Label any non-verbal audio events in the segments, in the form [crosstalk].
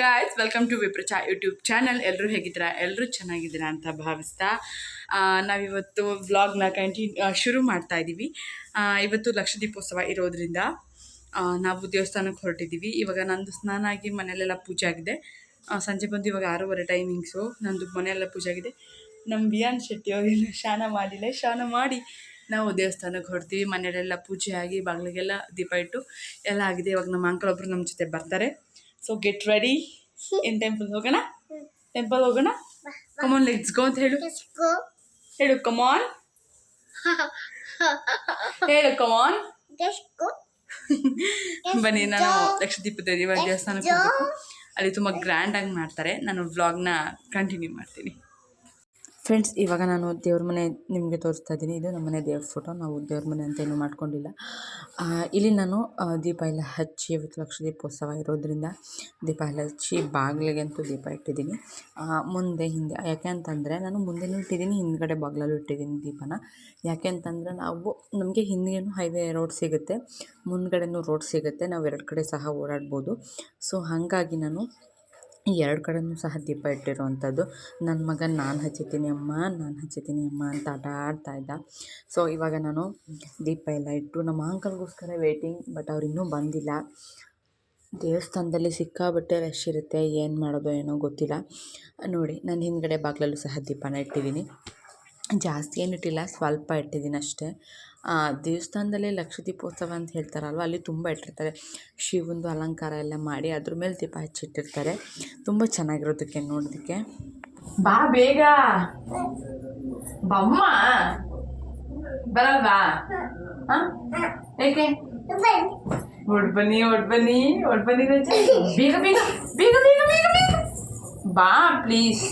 Guys welcome to ವಿಪ್ರಚಾ YouTube channel ಎಲ್ಲರೂ ಹೇಗಿದ್ದೀರಾ? ಎಲ್ಲರೂ ಚೆನ್ನಾಗಿದ್ದೀರಾ ಅಂತ ಭಾವಿಸ್ತಾ ನಾವಿವತ್ತು ವ್ಲಾಗ್ನ ಕಂಟಿನ್ಯೂ ಶುರು ಮಾಡ್ತಾ ಇದ್ದೀವಿ ಇವತ್ತು ಲಕ್ಷದೀಪೋತ್ಸವ ಇರೋದ್ರಿಂದ ನಾವು ದೇವಸ್ಥಾನಕ್ಕೆ ಹೊರಟಿದ್ದೀವಿ. ಇವಾಗ ನಂದು ಸ್ನಾನ ಆಗಿ ಮನೆಯಲ್ಲೆಲ್ಲ ಪೂಜೆ ಆಗಿದೆ. ಸಂಜೆ ಬಂದು ಇವಾಗ ಆರೂವರೆ ಟೈಮಿಂಗ್ಸು ನಂದು ಮನೆಯೆಲ್ಲ ಪೂಜೆ ಆಗಿದೆ. ನಮ್ಮ ಬಿಯಾನ್ ಶೆಟ್ಟಿ ಅವ್ರಿಗೆ ಶಾನ ಮಾಡಿಲ್ಲ. ಶಾನ ಮಾಡಿ ನಾವು ದೇವಸ್ಥಾನಕ್ಕೆ ಹೊರಡ್ತೀವಿ. ಮನೆಯಲ್ಲೆಲ್ಲ ಪೂಜೆ ಆಗಿ ಬಾಗಿಲಿಗೆಲ್ಲ ದೀಪ ಇಟ್ಟು ಎಲ್ಲ ಆಗಿದೆ. ಇವಾಗ ನಮ್ಮ ಅಂಕಲ್ ಒಬ್ಬರು ನಮ್ಮ ಜೊತೆ ಬರ್ತಾರೆ. So get ready in temple ಹೋಗೋಣ ಟೆಂಪಲ್ ಹೋಗೋಣ ಕಮಾನ್ ಲೆಟ್ಸ್ ಗೋ ಅಂತ ಹೇಳು Let's go. ಹೇಳು ಕಮಾನ್ ಹೇಳು ಕಮಾನ್ Let's ಬನ್ನಿ ನಾನು ಲಕ್ಷದೀಪ ದೇವರ ದೇವಸ್ಥಾನಕ್ಕೆ ಅಲ್ಲಿ ತುಂಬ ಗ್ರ್ಯಾಂಡಾಗಿ ಮಾಡ್ತಾರೆ. ನಾನು ವ್ಲಾಗ್ನ ಕಂಟಿನ್ಯೂ ಮಾಡ್ತೀನಿ. ಫ್ರೆಂಡ್ಸ್ ಇವಾಗ ನಾನು ದೇವ್ರ ಮನೆ ನಿಮಗೆ ತೋರಿಸ್ತಾ ಇದ್ದೀನಿ. ಇದು ನಮ್ಮ ಮನೆ ದೇವ್ರ ಫೋಟೋ ನಾವು ದೇವ್ರ ಮನೆ ಅಂತ ಏನೂ ಮಾಡ್ಕೊಂಡಿಲ್ಲ. ಇಲ್ಲಿ ನಾನು ದೀಪ ಎಲ್ಲ ಹಚ್ಚಿ ಇವತ್ತು ಲಕ್ಷ ದೀಪೋತ್ಸವ ಇರೋದ್ರಿಂದ ದೀಪ ಎಲ್ಲ ಹಚ್ಚಿ ಬಾಗಿಲಿಗೆ ಅಂತೂ ದೀಪ ಇಟ್ಟಿದ್ದೀನಿ. ಮುಂದೆ, ಹಿಂದೆ, ಯಾಕೆ ಅಂತಂದರೆ ನಾನು ಮುಂದೆನೂ ಇಟ್ಟಿದ್ದೀನಿ, ಹಿಂದ್ಗಡೆ ಬಾಗಿಲಲ್ಲೂ ಇಟ್ಟಿದ್ದೀನಿ ದೀಪನ. ಯಾಕೆ ಅಂತಂದರೆ ನಾವು, ನಮಗೆ ಹಿಂದೆನೂ ಹೈವೇ ರೋಡ್ ಸಿಗುತ್ತೆ, ಮುಂದ್ಗಡೆನೂ ರೋಡ್ ಸಿಗುತ್ತೆ, ನಾವು ಎರಡು ಕಡೆ ಸಹ ಓಡಾಡ್ಬೋದು. ಸೊ ಹಾಗಾಗಿ ನಾನು ಈ ಎರಡು ಕಡೆನೂ ಸಹ ದೀಪ ಇಟ್ಟಿರುವಂಥದ್ದು. ನನ್ನ ಮಗ ನಾನು ಹಚ್ಚುತ್ತೀನಿ ಅಮ್ಮ, ನಾನು ಹಚ್ಚುತ್ತೀನಿ ಅಮ್ಮ ಅಂತ ಆಟ ಆಡ್ತಾ ಇದ್ದ. ಸೊ ಇವಾಗ ನಾನು ದೀಪ ಎಲ್ಲ ಇಟ್ಟು ನಮ್ಮ ಅಂಕಲ್ಗೋಸ್ಕರ ವೇಟಿಂಗ್ ಬಟ್ ಅವ್ರು ಇನ್ನೂ ಬಂದಿಲ್ಲ. ದೇವಸ್ಥಾನದಲ್ಲಿ ಸಿಕ್ಕಾಬಟ್ಟೆ ರಶ್ ಇರುತ್ತೆ, ಏನು ಮಾಡೋದು ಏನೋ ಗೊತ್ತಿಲ್ಲ. ನೋಡಿ, ನಾನು ಹಿಂದ್ಗಡೆ ಬಾಗಿಲಲ್ಲೂ ಸಹ ದೀಪನ ಇಟ್ಟಿದ್ದೀನಿ. ಜಾಸ್ತಿ ಏನು ಇಟ್ಟಿಲ್ಲ, ಸ್ವಲ್ಪ ಇಟ್ಟಿದ್ದೀನಿ ಅಷ್ಟೇ. ದೇವಸ್ಥಾನದಲ್ಲಿ ಲಕ್ಷ ದೀಪೋತ್ಸವ ಅಂತ ಹೇಳ್ತಾರಲ್ವ? ಅಲ್ಲಿ ತುಂಬ ಇಟ್ಟಿರ್ತಾರೆ. ಶಿವಂದು ಅಲಂಕಾರ ಎಲ್ಲ ಮಾಡಿ ಅದ್ರ ಮೇಲೆ ದೀಪ ಹಚ್ಚಿಟ್ಟಿರ್ತಾರೆ. ತುಂಬ ಚೆನ್ನಾಗಿರೋದಕ್ಕೆ ನೋಡೋದಕ್ಕೆ. ಬಾ ಬೇಗ. ಬಮ್ಮ. ಬರಲ್ವಾ? ಹಾಂ? ಏಕೆ? ಒಡ್ ಬನ್ನಿ ಒಡ್ ಬನ್ನಿ ಒಡ್ ಬನ್ನಿ ರಜೆ. ಬೇಗ ಬೇಗ ಬೇಗ ಬೇಗ ಬೇಗ ಬೇಗ. ಬಾ ಪ್ಲೀಸ್ [laughs]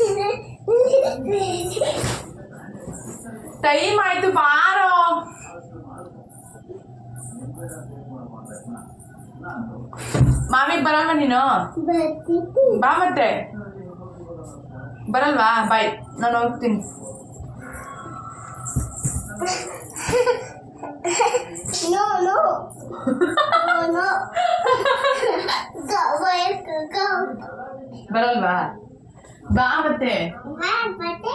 ಟೈಮ್ ಆಯ್ತು ಬಾರೋ. ಮಾಮಿಗೆ ಬರಲ್ವಾ ನೀನು ಬಾ ಮತ್ತೆ ಬರಲ್ವಾ ಬಾಯ್ ನಾನು ಹೋಗ್ತೀನಿ No, no. No, no. Go, where to go? ಬರಲ್ವಾ ಬಾ ಮತ್ತೆ Bye, buddy.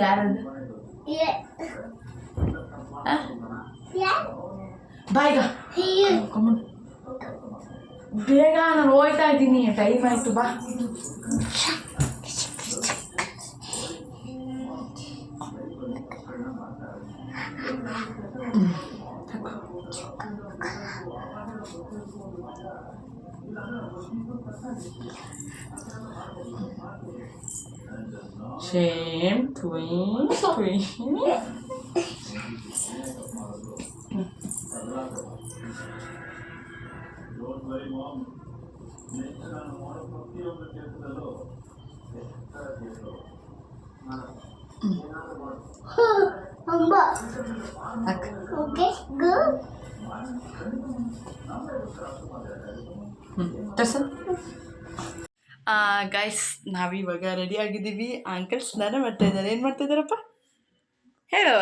ಯಾರದು Yeah. ಆ? Yeah. ಬಾ ಈಗ Here. ಕಮ್ಮನ್ ಬೇಗ ನಾನು ಹೋಗ್ತಾ ಇದ್ದೀನಿ ಟೈಮ್ ಆಯ್ತು ಬಾ Shame, twin, twin. [laughs] Mamba. ಅಕ್ಕ Okay, go. ಗೈಸ್ ನಾವಿವಾಗ ರೆಡಿ ಆಗಿದ್ದೀವಿ ಅಂಕಲ್ ಸ್ನಾನ ಮಾಡ್ತಾ ಇದ್ದಾರೆ ಏನು ಮಾಡ್ತಾ ಇದ್ದಾರಪ್ಪ ಹೇಳು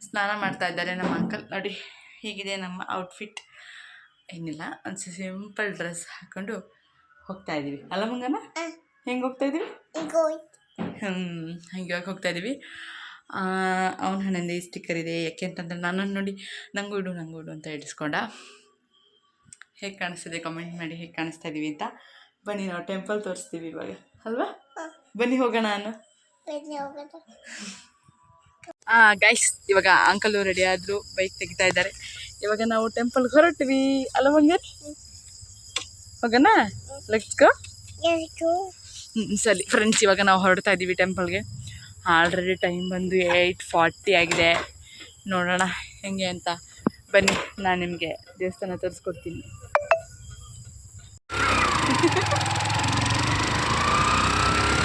ಸ್ನಾನ ಮಾಡ್ತಾ ಇದ್ದಾರೆ ನಮ್ಮ ಅಂಕಲ್. ನೋಡಿ ಹೀಗಿದೆ ನಮ್ಮ ಔಟ್ಫಿಟ್ ಏನಿಲ್ಲ ಒಂದು ಸಿಂಪಲ್ ಡ್ರೆಸ್ ಹಾಕ್ಕೊಂಡು ಹೋಗ್ತಾ ಇದ್ದೀವಿ ಅಲ್ಲ ಮಂಗನ ಹೆಂಗೆ ಹೋಗ್ತಾ ಇದ್ದೀವಿ ಹ್ಞೂ ಹಂಗೆ ಹೋಗ್ತಾ ಇದ್ದೀವಿ ಅವನ ಹಣ್ಣಿಂದ ಈ ಸ್ಟಿಕ್ಕರ್ ಇದೆ ಯಾಕೆ ಅಂತಂದ್ರೆ ನಾನು ನೋಡಿ ನಂಗೂ ಇಡು ನಂಗೂ ಇಡು ಅಂತ ಇಡಿಸ್ಕೊಂಡ. ಹೇಗೆ ಕಾಣಿಸ್ತಿದೆ ಕಮೆಂಟ್ ಮಾಡಿ ಹೇಗೆ ಕಾಣಿಸ್ತಾ ಇದ್ದೀವಿ ಅಂತ. ಬನ್ನಿ ನಾವು ಟೆಂಪಲ್ ತೋರಿಸ್ತೀವಿ ಇವಾಗ. ಅಲ್ವಾ? ಬನ್ನಿ ಹೋಗೋಣ ನಾನು. ಗೈಸ್ ಇವಾಗ ಅಂಕಲು ರೆಡಿ ಆದರು ಬೈಕ್ ತೆಗಿತಾ ಇದ್ದಾರೆ. ಇವಾಗ ನಾವು ಟೆಂಪಲ್ಗೆ ಹೊರಟ್ವಿ. ಅಲ್ಲ ಮಂಗರ್ ಹೋಗೋಣ ಲೆಟ್ಸ್ ಗೋ Let's go. ಹ್ಮ್, ಸರಿ. ಫ್ರೆಂಡ್ಸ್ ಇವಾಗ ನಾವು ಹೊರಡ್ತಾ ಇದ್ದೀವಿ ಟೆಂಪಲ್ಗೆ ಆಲ್ರೆಡಿ ಟೈಮ್ ಬಂದು ಏಯ್ಟ್ ಫಾರ್ಟಿ ಆಗಿದೆ. ನೋಡೋಣ ಹೆಂಗೆ ಅಂತ. ಬನ್ನಿ ನಾನು ನಿಮಗೆ ದೇವಸ್ಥಾನ ತೋರಿಸ್ಕೊಡ್ತೀನಿ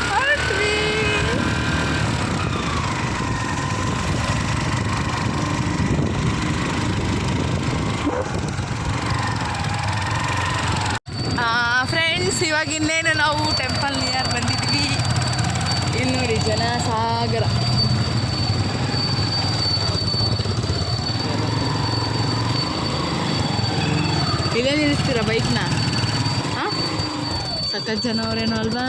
ಹೊರಟ್ವಿ. ಫ್ರೆಂಡ್ಸ್ ಇವಾಗ ಇನ್ನೇನು ನಾವು ಟೆಂಪಲ್ ನಿಯರ್ ಬಂದಿದ್ವಿ ಇಲ್ಲಿ ನೋಡಿ ಜನ ಸಾಗರ ನಿಲ್ಲಿಸ್ತೀರಾ ಬೈಕ್ನ ಹಾಂ? ಸಖತ್ ಜನ ಅಲ್ವಾ?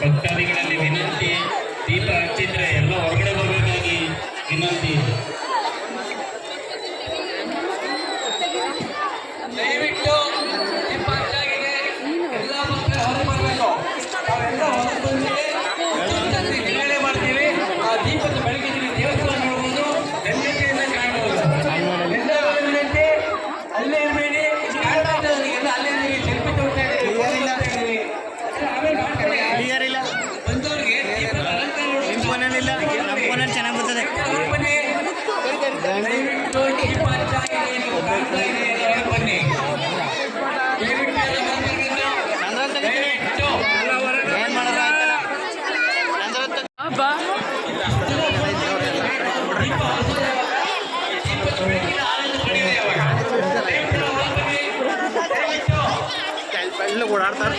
ಭಕ್ತಾದಿಗಳಲ್ಲಿ ವಿನಂತಿ ದೀಪ ಹಚ್ಚಿದ್ರೆ ಎಲ್ಲ ಹೊರಗಡೆ ಬರಬೇಕಾಗಿ ವಿನಂತಿ. ಹೊರಗೆ ಬನ್ನಿ ಬರ್ತದೆ ಎಲ್ಲ ಓಡಾಡ್ತಾರೆ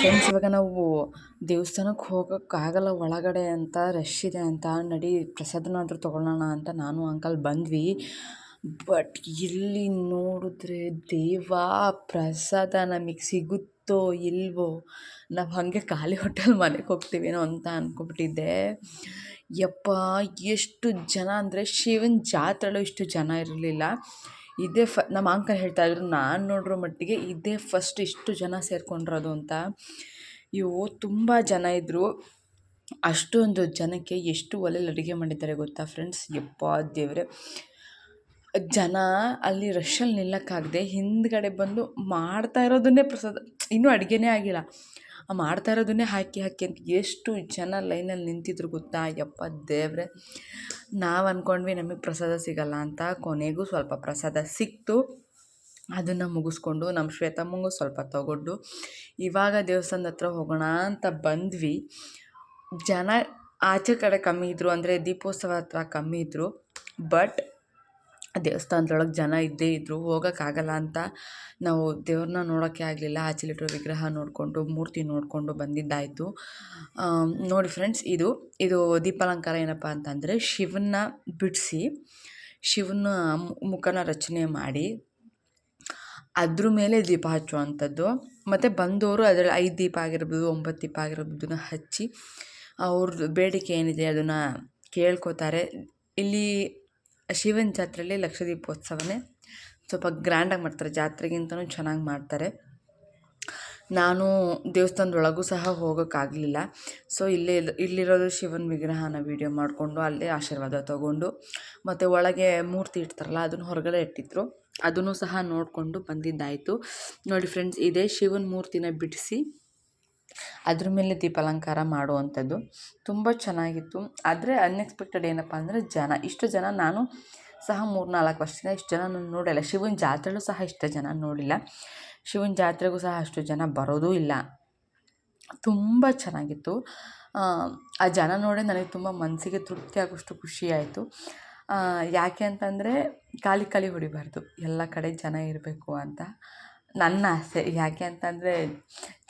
ಫ್ರೆಂಡ್ಸ್, ಇವಾಗ ನಾವು ದೇವಸ್ಥಾನಕ್ಕೆ ಹೋಗೋಕ್ಕಾಗಲ್ಲ ಒಳಗಡೆ ಅಂತ ರಶ್ ಇದೆ ಅಂತ ನಡಿ ಪ್ರಸಾದನಾದರೂ ತೊಗೊಳ್ಳೋಣ ಅಂತ ನಾನು ಅಂಕಲ್ ಬಂದ್ವಿ. ಬಟ್ ಇಲ್ಲಿ ನೋಡಿದ್ರೆ ದೇವ ಪ್ರಸಾದ ನಮಗೆ ಸಿಗುತ್ತೋ ಇಲ್ವೋ? ನಾವು ಹಾಗೆ ಖಾಲಿ ಹೋಟೆಲ್ ಮನೆಗೆ ಹೋಗ್ತೀವೇನೋ ಅಂತ ಅಂದ್ಕೊಬಿಟ್ಟಿದ್ದೆ ಯಪ್ಪ, ಎಷ್ಟು ಜನ ಅಂದರೆ ಶಿವನ ಜಾತ್ರೆಲೂ ಇಷ್ಟು ಜನ ಇರಲಿಲ್ಲ. ಇದೇ ಫ, ನಮ್ಮ ಅಂಕಲ್ ಹೇಳ್ತಾ ಇದ್ರು, ನಾನು ನೋಡಿರೋ ಮಟ್ಟಿಗೆ ಇದೇ ಫಸ್ಟ್ ಇಷ್ಟು ಜನ ಸೇರ್ಕೊಂಡಿರೋದು ಅಂತ. ಇವು ತುಂಬ ಜನ ಇದ್ದರು ಅಷ್ಟೊಂದು ಜನಕ್ಕೆ ಎಷ್ಟು ಒಲೆಯಲ್ಲಿ ಅಡುಗೆ ಮಾಡಿದ್ದಾರೆ ಗೊತ್ತಾ ಫ್ರೆಂಡ್ಸ್ ಯಪ್ಪಾ ದೇವರೇ. ಜನ ಅಲ್ಲಿ ರಶಲ್ಲಿ ನಿಲ್ಲಕ್ಕಾಗದೆ ಹಿಂದ್ಗಡೆ ಬಂದು ಮಾಡ್ತಾ ಇರೋದನ್ನೇ ಪ್ರಸಾದ, ಇನ್ನೂ ಅಡುಗೆನೇ ಆಗಿಲ್ಲ. ಮಾಡ್ತಾ ಇರೋದನ್ನೇ ಹಾಕಿ ಹಾಕಿ ಅಂತ ಎಷ್ಟು ಜನ ಲೈನಲ್ಲಿ ನಿಂತಿದ್ರು ಗೊತ್ತಾ? ಯಪ್ಪ ದೇವ್ರೆ. ನಾವು ಅಂದ್ಕೊಂಡ್ವಿ ನಮಗೆ ಪ್ರಸಾದ ಸಿಗಲ್ಲ ಅಂತ. ಕೊನೆಗೂ ಸ್ವಲ್ಪ ಪ್ರಸಾದ ಸಿಕ್ತು. ಅದನ್ನು ಮುಗಿಸ್ಕೊಂಡು ನಮ್ಮ ಶ್ವೇತಮ್ಮಂಗೂ ಸ್ವಲ್ಪ ತಗೊಂಡು ಇವಾಗ ದೇವಸ್ಥಾನದ ಹತ್ರ ಹೋಗೋಣ ಅಂತ ಬಂದ್ವಿ. ಜನ ಆಚೆ ಕಡೆ ಕಮ್ಮಿ ಇದ್ದರು ಅಂದರೆ ದೀಪೋತ್ಸವ ಹತ್ರ ಕಮ್ಮಿ ಇದ್ದರು ಬಟ್ ದೇವಸ್ಥಾನದೊಳಗೆ ಜನ ಇದ್ದೇ ಇದ್ದರು ಹೋಗೋಕ್ಕಾಗಲ್ಲ ಅಂತ ನಾವು ದೇವ್ರನ್ನ ನೋಡೋಕ್ಕೆ ಆಗಲಿಲ್ಲ. ಆಚೆಲಿಟ್ಟಿರೋ ವಿಗ್ರಹ ನೋಡಿಕೊಂಡು, ಮೂರ್ತಿ ನೋಡಿಕೊಂಡು ಬಂದಿದ್ದಾಯಿತು. ನೋಡಿ ಫ್ರೆಂಡ್ಸ್, ಇದು ಇದು ದೀಪಾಲಂಕಾರ ಏನಪ್ಪ ಅಂತಂದರೆ ಶಿವನ್ನ ಬಿಡಿಸಿ ಶಿವನ ಮುಖನ ರಚನೆ ಮಾಡಿ ಅದ್ರ ಮೇಲೆ ದೀಪ ಹಚ್ಚುವಂಥದ್ದು. ಮತ್ತು ಬಂದವರು ಅದರಲ್ಲಿ ಐದು ದೀಪ ಆಗಿರ್ಬೋದು, ಒಂಬತ್ತು ದೀಪ ಆಗಿರ್ಬೋದನ್ನ ಹಚ್ಚಿ ಅವ್ರದ್ದು ಬೇಡಿಕೆ ಏನಿದೆ ಅದನ್ನು ಕೇಳ್ಕೋತಾರೆ. ಇಲ್ಲಿ ಶಿವನ ಜಾತ್ರೆಯಲ್ಲಿ ಲಕ್ಷ ದೀಪೋತ್ಸವನೇ ಸ್ವಲ್ಪ ಗ್ರ್ಯಾಂಡಾಗಿ ಮಾಡ್ತಾರೆ, ಜಾತ್ರೆಗಿಂತನೂ ಚೆನ್ನಾಗಿ ಮಾಡ್ತಾರೆ. ನಾನು ದೇವಸ್ಥಾನದೊಳಗೂ ಸಹ ಹೋಗೋಕ್ಕಾಗಲಿಲ್ಲ. ಸೊ ಇಲ್ಲೇ ಇಲ್- ಇಲ್ಲಿರೋದು ಶಿವನ ವಿಗ್ರಹನ ವೀಡಿಯೋ ಮಾಡಿಕೊಂಡು ಅಲ್ಲೇ ಆಶೀರ್ವಾದ ತಗೊಂಡು, ಮತ್ತು ಒಳಗೆ ಮೂರ್ತಿ ಇಡ್ತಾರಲ್ಲ, ಅದನ್ನು ಹೊರಗಡೆ ಇಟ್ಟಿದ್ರು. ಅದನ್ನು ಸಹ ನೋಡಿಕೊಂಡು ಬಂದಿದ್ದಾಯಿತು. ನೋಡಿ ಫ್ರೆಂಡ್ಸ್ ಇದೇ ಶಿವನ ಮೂರ್ತಿನ ಬಿಡಿಸಿ ಅದ್ರ ಮೇಲೆ ದೀಪಾಲಂಕಾರ ಮಾಡುವಂಥದ್ದು ತುಂಬ ಚೆನ್ನಾಗಿತ್ತು. ಆದರೆ ಅನ್ಎಕ್ಸ್ಪೆಕ್ಟೆಡ್ ಏನಪ್ಪ ಅಂದರೆ ಜನ ಇಷ್ಟು ಜನ ನಾನು ಸಹ ಮೂರು ನಾಲ್ಕು ವರ್ಷದಿಂದ ಇಷ್ಟು ಜನ ನಾನು ನೋಡಿಲ್ಲ. ಶಿವನ ಜಾತ್ರೆಲೂ ಸಹ ಇಷ್ಟು ಜನ ನೋಡಿಲ್ಲ. ಶಿವನ ಜಾತ್ರೆಗೂ ಸಹ ಅಷ್ಟು ಜನ ಬರೋದೂ ಇಲ್ಲ. ತುಂಬ ಚೆನ್ನಾಗಿತ್ತು. ಆ, ಜನ ನೋಡಿ ನನಗೆ ತುಂಬ ಮನಸ್ಸಿಗೆ ತೃಪ್ತಿ ಆಗೋಷ್ಟು ಖುಷಿಯಾಯಿತು ಯಾಕೆ ಅಂತಂದರೆ ಖಾಲಿ ಖಾಲಿ ಹೊಡಿಬಾರ್ದು. ಎಲ್ಲ ಕಡೆ ಜನ ಇರಬೇಕು ಅಂತ. ನನ್ನ ಆಸೆ. ಯಾಕೆ ಅಂತಂದರೆ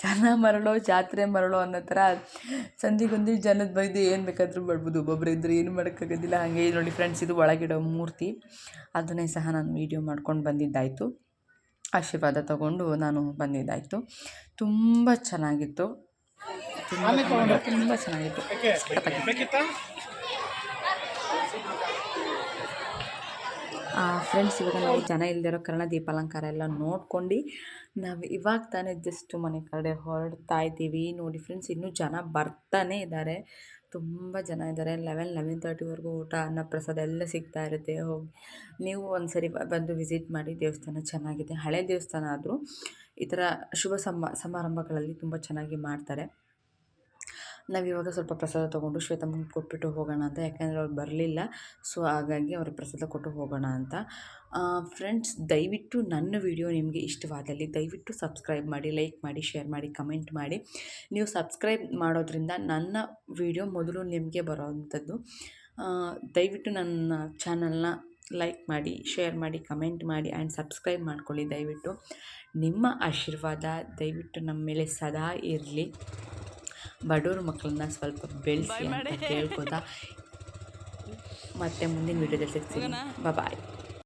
ಜನ ಮರಳೋ ಜಾತ್ರೆ ಮರಳೋ ಅನ್ನೋ ಥರ ಸಂಧಿಗೊಂದಿ ಜನದ ಬೈದು ಏನು ಬೇಕಾದರೂ ಮಾಡ್ಬೋದು. ಒಬ್ಬೊಬ್ಬರು ಇದ್ದರೆ ಏನು ಮಾಡೋಕ್ಕಾಗೋದಿಲ್ಲ. ಹಾಗೆ ನೋಡಿ ಫ್ರೆಂಡ್ಸ್ ಇದು ಒಳಗಿಡೋ ಮೂರ್ತಿ. ಅದನ್ನೇ ಸಹ ನಾನು ವೀಡಿಯೋ ಮಾಡ್ಕೊಂಡು ಬಂದಿದ್ದಾಯಿತು. ಆಶೀರ್ವಾದ ತಗೊಂಡು ನಾನು ಬಂದಿದ್ದಾಯಿತು. ತುಂಬ ಚೆನ್ನಾಗಿತ್ತು. ತುಂಬ ತುಂಬ ತುಂಬ ಚೆನ್ನಾಗಿತ್ತು. ಫ್ರೆಂಡ್ಸ್ ಇವಾಗ ನಾವು ಜನ ಇಲ್ದಿರೋ ಕಾರಣ ದೀಪಾಲಂಕಾರ ಎಲ್ಲ ನೋಡ್ಕೊಂಡು ನಾವು ಇವಾಗ ತಾನೇ ಜಸ್ಟ್ ಮನೆ ಕಡೆ ಹೊರಡ್ತಾ ಇದ್ದೀವಿ. ನೋಡಿ ಫ್ರೆಂಡ್ಸ್ ಇನ್ನೂ ಜನ ಬರ್ತಾನೆ ಇದ್ದಾರೆ ತುಂಬ ಜನ ಇದ್ದಾರೆ ಲೆವೆನ್ ಲೆವೆನ್ ತರ್ಟಿವರೆಗೂ ಊಟ, ಅನ್ನ ಪ್ರಸಾದ ಎಲ್ಲ ಸಿಗ್ತಾ ಇರುತ್ತೆ. ಹೋಗಿ, ನೀವು ಒಂದು ಸರಿ ಬಂದು ವಿಸಿಟ್ ಮಾಡಿ ದೇವಸ್ಥಾನ ಚೆನ್ನಾಗಿದೆ. ಹಳೆ ದೇವಸ್ಥಾನ ಆದರೂ ಈ ಥರ ಶುಭ ಸಮ ಸಮಾರಂಭಗಳಲ್ಲಿ ತುಂಬ ಚೆನ್ನಾಗಿ ಮಾಡ್ತಾರೆ. ನಾವಿವಾಗ ಸ್ವಲ್ಪ ಪ್ರಸಾದ ತೊಗೊಂಡು ಶ್ವೇತಮ್ಮಗೆ ಕೊಟ್ಬಿಟ್ಟು ಹೋಗೋಣ ಅಂತ, ಯಾಕೆಂದರೆ ಅವ್ರು ಬರಲಿಲ್ಲ. ಸೊ ಹಾಗಾಗಿ ಅವ್ರಿಗೆ ಪ್ರಸಾದ ಕೊಟ್ಟು ಹೋಗೋಣ ಅಂತ. ಫ್ರೆಂಡ್ಸ್ ದಯವಿಟ್ಟು ನನ್ನ ವಿಡಿಯೋ ನಿಮಗೆ ಇಷ್ಟವಾದಲ್ಲಿ ದಯವಿಟ್ಟು ಸಬ್ಸ್ಕ್ರೈಬ್ ಮಾಡಿ ಲೈಕ್ ಮಾಡಿ ಶೇರ್ ಮಾಡಿ ಕಮೆಂಟ್ ಮಾಡಿ. ನೀವು ಸಬ್ಸ್ಕ್ರೈಬ್ ಮಾಡೋದ್ರಿಂದ ನನ್ನ ವಿಡಿಯೋ ಮೊದಲು ನಿಮಗೆ ಬರೋವಂಥದ್ದು. ದಯವಿಟ್ಟು ನನ್ನ ಚಾನಲ್ನ ಲೈಕ್ ಮಾಡಿ ಶೇರ್ ಮಾಡಿ ಕಮೆಂಟ್ ಮಾಡಿ ಆ್ಯಂಡ್ ಸಬ್ಸ್ಕ್ರೈಬ್ ಮಾಡ್ಕೊಳ್ಳಿ ದಯವಿಟ್ಟು. ನಿಮ್ಮ ಆಶೀರ್ವಾದ ದಯವಿಟ್ಟು ನಮ್ಮ ಮೇಲೆ ಸದಾ ಇರಲಿ. ಬಡವ್ರ ಮಕ್ಕಳನ್ನ ಸ್ವಲ್ಪ ಬೆಳೆಸಿ ಅಂತ ಕೇಳ್ಕೊತಾ ಮತ್ತೆ ಮುಂದಿನ ವೀಡಿಯೋದಲ್ಲಿ ಸಿಗ್ತೀನಿ. ಬಾಯ್